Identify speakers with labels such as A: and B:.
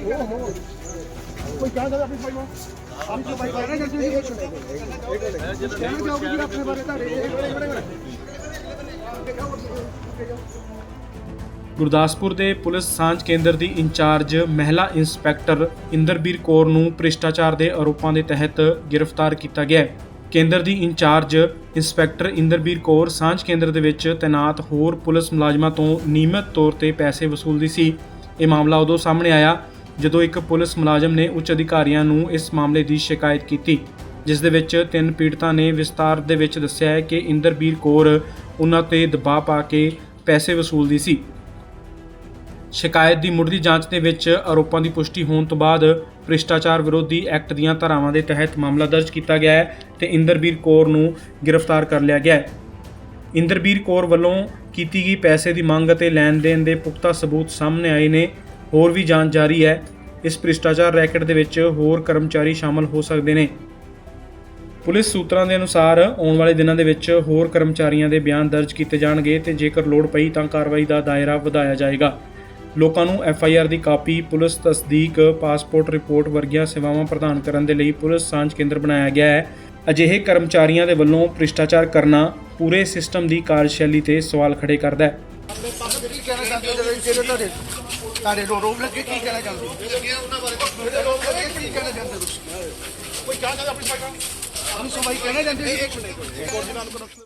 A: ਕੋਈ ਕਹਿ ਸਕਦਾ ਆਪਣੀ ਭਾਈ ਨੂੰ? ਆਪਣੀ ਜੋ ਭਾਈ ਕਹਿਣਾ ਚਾਹੁੰਦੇ ਸੀ ਕਹਿਣਾ ਚਾਹੋਗੇ ਜਿਹੜਾ ਆਪਣੇ ਬਾਰੇ ਤੁਹਾਡੇ
B: ਗੁਰਦਾਸਪੁਰ ਦੇ ਪੁਲਿਸ ਸਾਂਝ ਕੇਂਦਰ ਦੀ ਇੰਚਾਰਜ ਮਹਿਲਾ ਇੰਸਪੈਕਟਰ ਇੰਦਰਬੀਰ ਕੌਰ ਨੂੰ ਭ੍ਰਿਸ਼ਟਾਚਾਰ ਦੇ ਆਰੋਪਾਂ ਦੇ ਤਹਿਤ ਗ੍ਰਿਫਤਾਰ ਕੀਤਾ ਗਿਆ ਹੈ। ਕੇਂਦਰ ਦੀ ਇੰਚਾਰਜ ਇੰਸਪੈਕਟਰ ਇੰਦਰਬੀਰ ਕੌਰ ਸਾਂਝ ਕੇਂਦਰ ਦੇ ਵਿੱਚ ਤੈਨਾਤ ਹੋਰ ਪੁਲਿਸ ਮੁਲਾਜ਼ਮਾਂ ਤੋਂ ਨਿਯਮਤ ਤੌਰ ਤੇ ਪੈਸੇ ਵਸੂਲਦੀ ਸੀ। ਇਹ ਮਾਮਲਾ ਉਦੋਂ ਸਾਹਮਣੇ ਆਇਆ ਜਦੋਂ ਇੱਕ ਪੁਲਿਸ ਮੁਲਾਜ਼ਮ ਨੇ ਉੱਚ ਅਧਿਕਾਰੀਆਂ ਨੂੰ ਇਸ ਮਾਮਲੇ ਦੀ ਸ਼ਿਕਾਇਤ ਕੀਤੀ, ਜਿਸ ਦੇ ਵਿੱਚ ਤਿੰਨ ਪੀੜਤਾਂ ਨੇ ਵਿਸਤਾਰ ਦੇ ਵਿੱਚ ਦੱਸਿਆ ਹੈ ਕਿ ਇੰਦਰਬੀਰ ਕੌਰ ਉਹਨਾਂ ਤੇ ਦਬਾਅ ਪਾ ਕੇ ਪੈਸੇ ਵਸੂਲਦੀ ਸੀ। ਸ਼ਿਕਾਇਤ ਦੀ ਮੁੱਢਲੀ ਜਾਂਚ ਦੇ ਵਿੱਚ ਆਰੋਪਾਂ ਦੀ ਪੁਸ਼ਟੀ ਹੋਣ ਤੋਂ ਬਾਅਦ ਭ੍ਰਿਸ਼ਟਾਚਾਰ ਵਿਰੋਧੀ ਐਕਟ ਦੀਆਂ ਧਾਰਾਵਾਂ ਦੇ ਤਹਿਤ ਮਾਮਲਾ ਦਰਜ ਕੀਤਾ ਗਿਆ ਹੈ ਤੇ ਇੰਦਰਬੀਰ ਕੌਰ ਨੂੰ ਗ੍ਰਿਫਤਾਰ ਕਰ ਲਿਆ ਗਿਆ ਹੈ। ਇੰਦਰਬੀਰ ਕੌਰ ਵੱਲੋਂ ਕੀਤੀ ਗਈ ਪੈਸੇ ਦੀ ਮੰਗ ਅਤੇ ਲੈਣ ਦੇਣ ਦੇ ਪੁਖਤਾ ਸਬੂਤ ਸਾਹਮਣੇ ਆਏ ਨੇ। ਹੋਰ ਵੀ ਜਾਂਚ ਜਾਰੀ ਹੈ। ਇਸ ਭ੍ਰਿਸ਼ਟਾਚਾਰ ਰੈਕਟ ਦੇ ਵਿੱਚ ਹੋਰ ਕਰਮਚਾਰੀ ਸ਼ਾਮਲ ਹੋ ਸਕਦੇ ਨੇ। ਪੁਲਿਸ ਸੂਤਰਾਂ ਦੇ ਅਨੁਸਾਰ ਆਉਣ ਵਾਲੇ ਦਿਨਾਂ ਦੇ ਵਿੱਚ ਹੋਰ ਕਰਮਚਾਰੀਆਂ ਦੇ ਬਿਆਨ ਦਰਜ ਕੀਤੇ ਜਾਣਗੇ ਤੇ ਜੇਕਰ ਲੋੜ ਪਈ ਤਾਂ ਕਾਰਵਾਈ ਦਾ ਦਾਇਰਾ ਵਧਾਇਆ ਜਾਏਗਾ। ਲੋਕਾਂ ਨੂੰ ਐਫ ਆਈ ਆਰ ਦੀ ਕਾਪੀ, ਪੁਲਿਸ ਤਸਦੀਕ, ਪਾਸਪੋਰਟ ਰਿਪੋਰਟ ਵਰਗੀਆਂ ਸੇਵਾਵਾਂ ਪ੍ਰਦਾਨ ਕਰਨ ਦੇ ਲਈ ਪੁਲਿਸ ਸਾਂਝ ਕੇਂਦਰ ਬਣਾਇਆ ਗਿਆ ਹੈ। ਅਜਿਹੇ ਕਰਮਚਾਰੀਆਂ ਦੇ ਵੱਲੋਂ ਭ੍ਰਿਸ਼ਟਾਚਾਰ ਕਰਨਾ ਪੂਰੇ ਸਿਸਟਮ ਦੀ ਕਾਰਜਸ਼ੈਲੀ ਤੇ ਸਵਾਲ ਖੜੇ ਕਰਦਾ ਹੈ।
A: ਤੁਹਾਡੇ ਰੋ ਰੋਬ ਲੱਗੇ ਕੀ ਕਹਿਣਾ ਚਾਹੁੰਦੇ ਹੋ? ਲੱਗੇ ਉਹਨਾਂ ਬਾਰੇ। ਜਿਹੜੇ ਰੋਬ ਲੱਗੇ ਕੀ ਕਹਿਣਾ ਚਾਹੁੰਦੇ ਹੋ? ਕੋਈ ਸਕਦਾ ਆਪਣੀ ਭਾਈ ਨੂੰ ਆਪਣੀ ਸੋ ਭਾਈ ਕਹਿਣਾ ਚਾਹੁੰਦੇ ਇੱਕ ਮਿੰਟ।